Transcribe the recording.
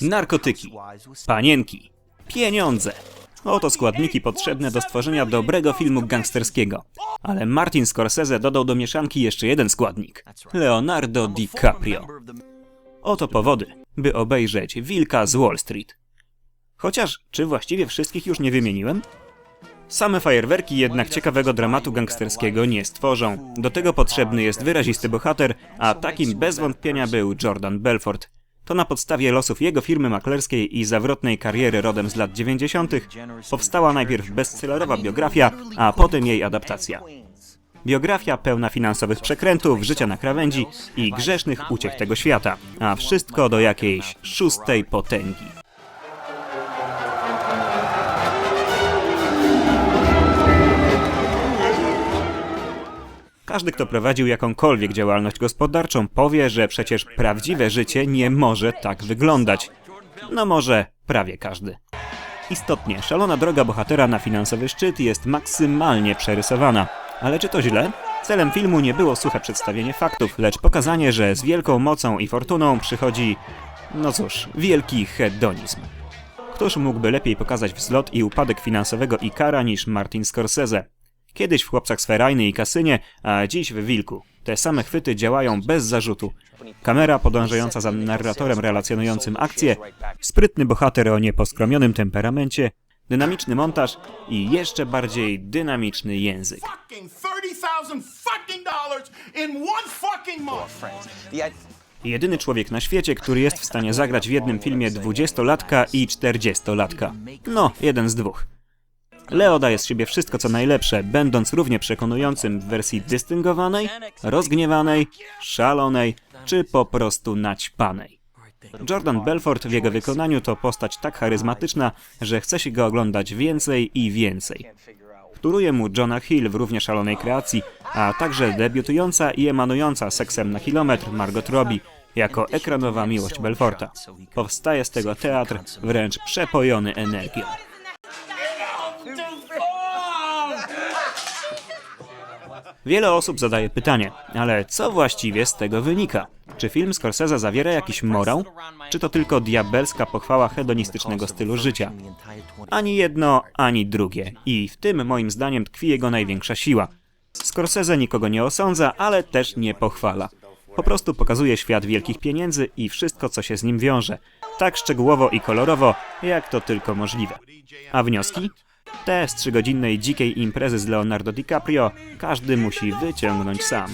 Narkotyki, panienki, pieniądze. Oto składniki potrzebne do stworzenia dobrego filmu gangsterskiego. Ale Martin Scorsese dodał do mieszanki jeszcze jeden składnik. Leonardo DiCaprio. Oto powody, by obejrzeć Wilka z Wall Street. Chociaż, czy właściwie wszystkich już nie wymieniłem? Same fajerwerki jednak ciekawego dramatu gangsterskiego nie stworzą. Do tego potrzebny jest wyrazisty bohater, a takim bez wątpienia był Jordan Belfort. To na podstawie losów jego firmy maklerskiej i zawrotnej kariery rodem z lat 90. powstała najpierw bestsellerowa biografia, a potem jej adaptacja. Biografia pełna finansowych przekrętów, życia na krawędzi i grzesznych uciech tego świata, a wszystko do jakiejś szóstej potęgi. Każdy, kto prowadził jakąkolwiek działalność gospodarczą, powie, że przecież prawdziwe życie nie może tak wyglądać. No może prawie każdy. Istotnie, szalona droga bohatera na finansowy szczyt jest maksymalnie przerysowana. Ale czy to źle? Celem filmu nie było suche przedstawienie faktów, lecz pokazanie, że z wielką mocą i fortuną przychodzi, no cóż, wielki hedonizm. Któż mógłby lepiej pokazać wzlot i upadek finansowego Ikara niż Martin Scorsese? Kiedyś w Chłopcach z Ferajny i Kasynie, a dziś w Wilku. Te same chwyty działają bez zarzutu. Kamera podążająca za narratorem relacjonującym akcję, sprytny bohater o nieposkromionym temperamencie, dynamiczny montaż i jeszcze bardziej dynamiczny język. Jedyny człowiek na świecie, który jest w stanie zagrać w jednym filmie 20-latka i 40-latka. No, jeden z dwóch. Leo daje z siebie wszystko co najlepsze, będąc równie przekonującym w wersji dystyngowanej, rozgniewanej, szalonej czy po prostu naćpanej. Jordan Belfort w jego wykonaniu to postać tak charyzmatyczna, że chce się go oglądać więcej i więcej. Wtóruje mu Johna Hill w równie szalonej kreacji, a także debiutująca i emanująca seksem na kilometr Margot Robbie jako ekranowa miłość Belforta. Powstaje z tego teatr wręcz przepojony energią. Wiele osób zadaje pytanie, ale co właściwie z tego wynika? Czy film Scorsese zawiera jakiś morał? Czy to tylko diabelska pochwała hedonistycznego stylu życia? Ani jedno, ani drugie. I w tym moim zdaniem tkwi jego największa siła. Scorsese nikogo nie osądza, ale też nie pochwala. Po prostu pokazuje świat wielkich pieniędzy i wszystko, co się z nim wiąże. Tak szczegółowo i kolorowo, jak to tylko możliwe. A wnioski? Te z trzygodzinnej dzikiej imprezy z Leonardo DiCaprio każdy musi wyciągnąć sam.